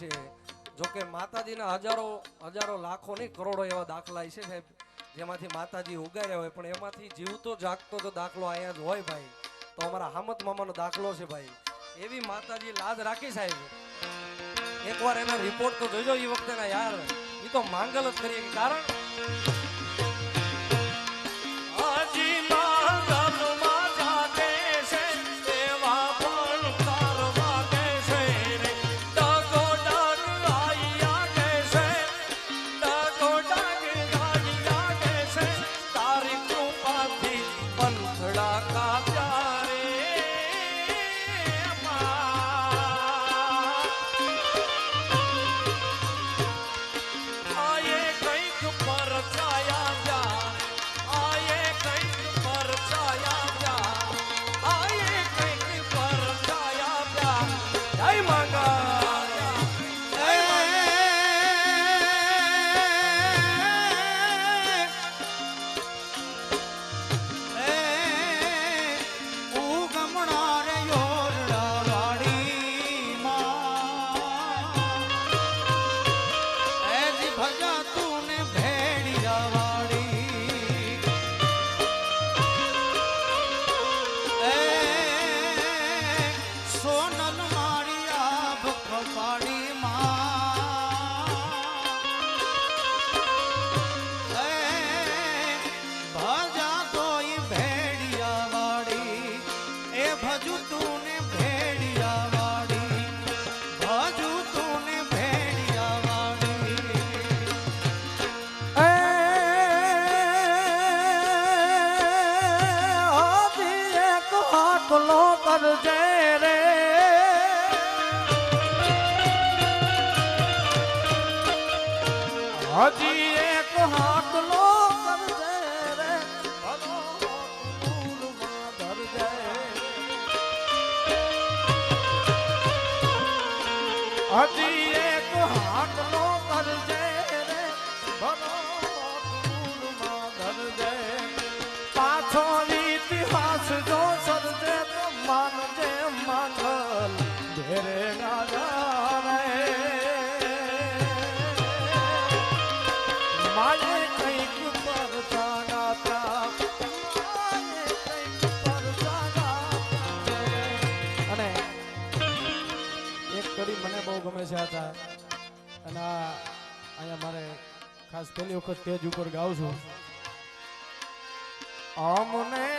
છે. જોકે માતાજીના હજારો હજારો લાખો નહીં, કરોડો એવા દાખલા છે સાહેબ, જેમાંથી માતાજી ઉગાર્યા હોય. પણ એમાંથી જીવતો, જાગતો તો દાખલો અહીંયા જ હોય ભાઈ, તો અમારા હામત મામાનો દાખલો છે ભાઈ. એવી માતાજી લાજ રાખી સાહેબ. એકવાર એના રિપોર્ટ તો જોજો એ વખતે વખતેના યાર. એ તો માંગલ જ કરી કારણ. આવ્યા હતા. અને આ અહીંયા મારે ખાસ પહેલી વખત તેજ ઉપર ગાઉં છું. અમને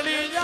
Angelina.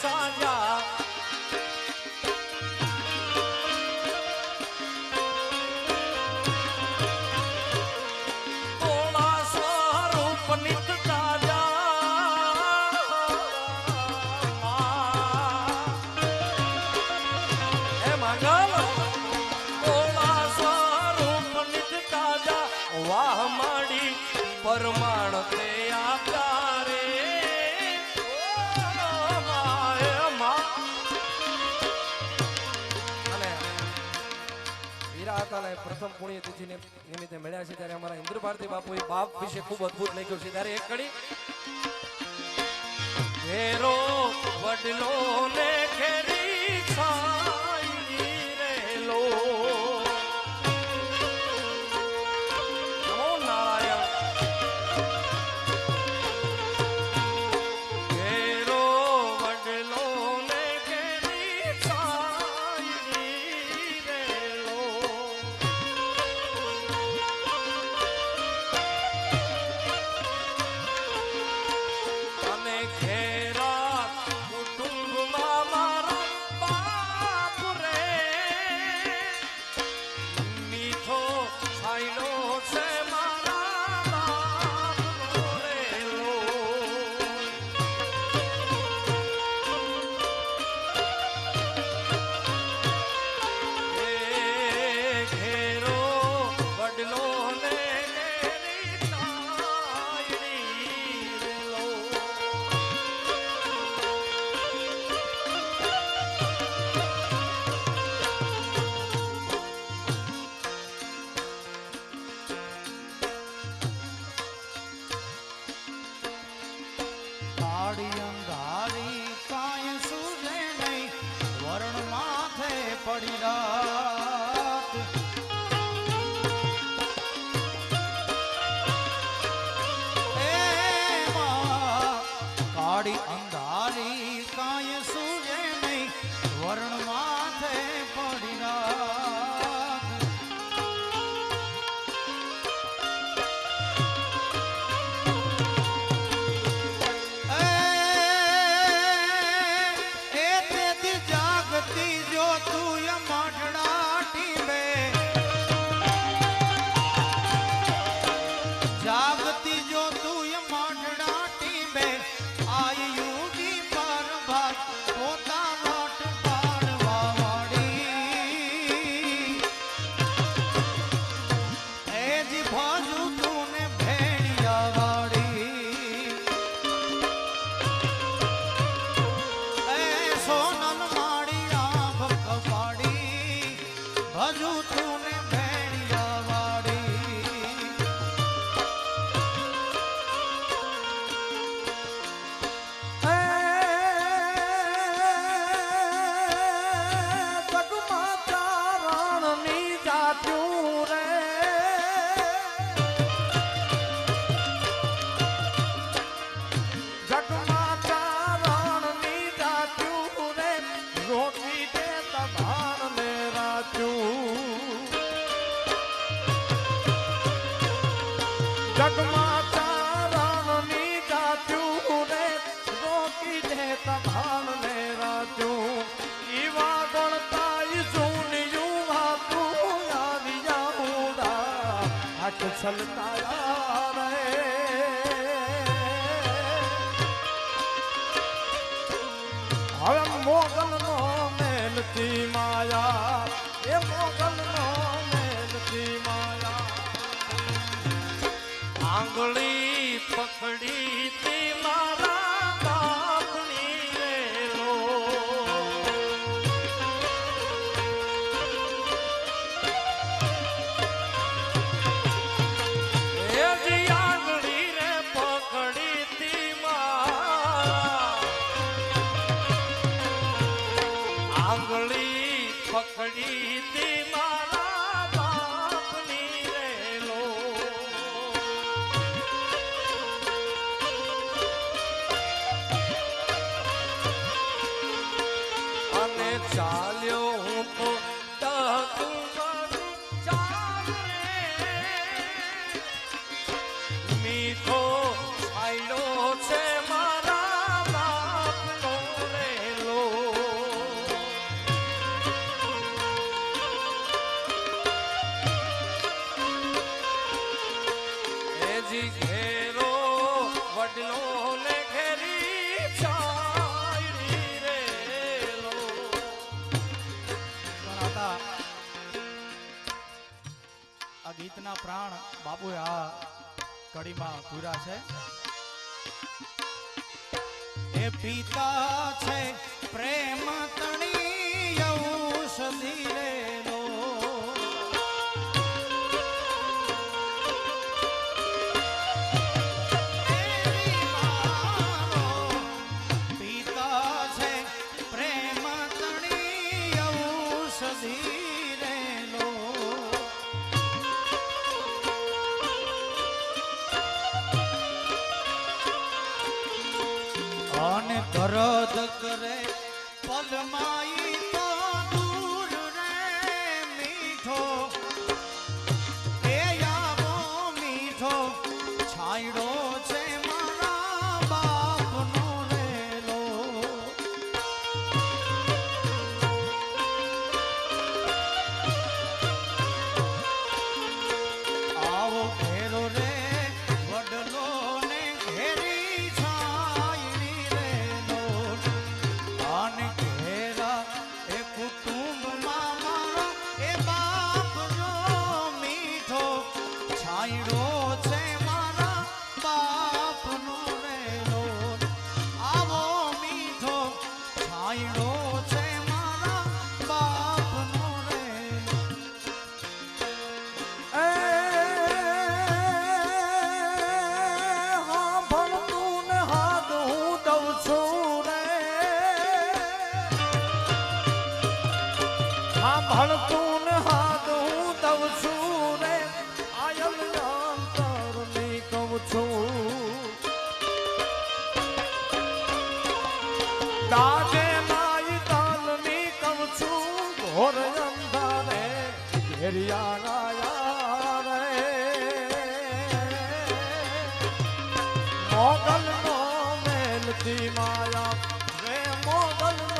Sonia. પ્રથમ પુણ્યતિથિ નિમિત્તે મળ્યા છે ત્યારે અમારા ઇન્દ્ર ભારતી બાપુએ બાપ વિશે ખૂબ અદ્ભુત લખ્યું છે. ત્યારે એક કડી. ઘેરો વડલો ને ઘેરી ஆடியம் હવે મોગ ના પ્રાણ બાપુ આ કડીમાં પૂરા છે. એ પિતા છે પ્રેમ તણી ઔષધિ રે અરોધ કરે પલમાં મોગલ નો મેલતી માયા રે મોગલ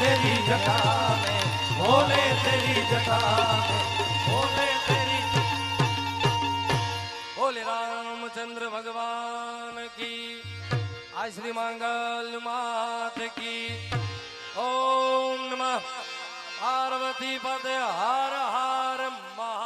तेरी जटा में भोले तेरी जटा भोले तेरी भोले रामचंद्र भगवान की आज श्री मंगल मात की ओम नमः पार्वती पद हर हर महा